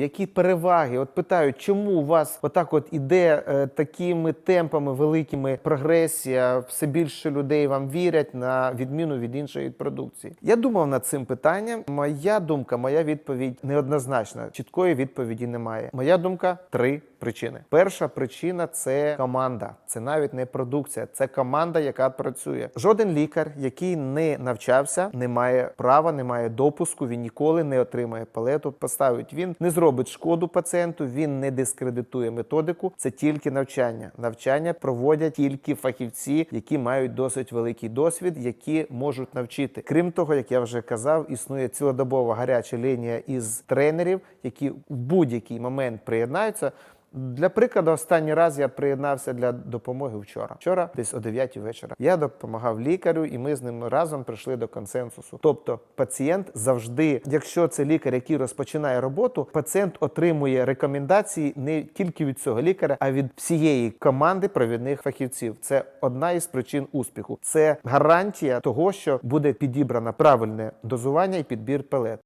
Які переваги? От питають, чому у вас отак от іде е, такими темпами великими прогресія, все більше людей вам вірять на відміну від іншої продукції. Я думав над цим питанням. Моя думка, моя відповідь неоднозначна. Чіткої відповіді немає. Моя думка три причини. Перша причина це команда. Це навіть не продукція, це команда, яка працює. Жоден лікар, який не навчався, не має права, не має допуску. Він ніколи не отримає палету. Поставить він не зробить шкоду пацієнту. Він не дискредитує методику. Це тільки навчання. Навчання проводять тільки фахівці, які мають досить великий досвід, які можуть навчити. Крім того, як я вже казав, існує цілодобова гаряча лінія із тренерів, які в будь-який момент приєднаються. Для прикладу, останній раз я приєднався для допомоги вчора. Вчора, десь о 9 вечора. Я допомагав лікарю, і ми з ним разом прийшли до консенсусу. Тобто, пацієнт завжди, якщо це лікар, який розпочинає роботу, пацієнт отримує рекомендації не тільки від цього лікаря, а від всієї команди провідних фахівців. Це одна із причин успіху. Це гарантія того, що буде підібрано правильне дозування і підбір пелет.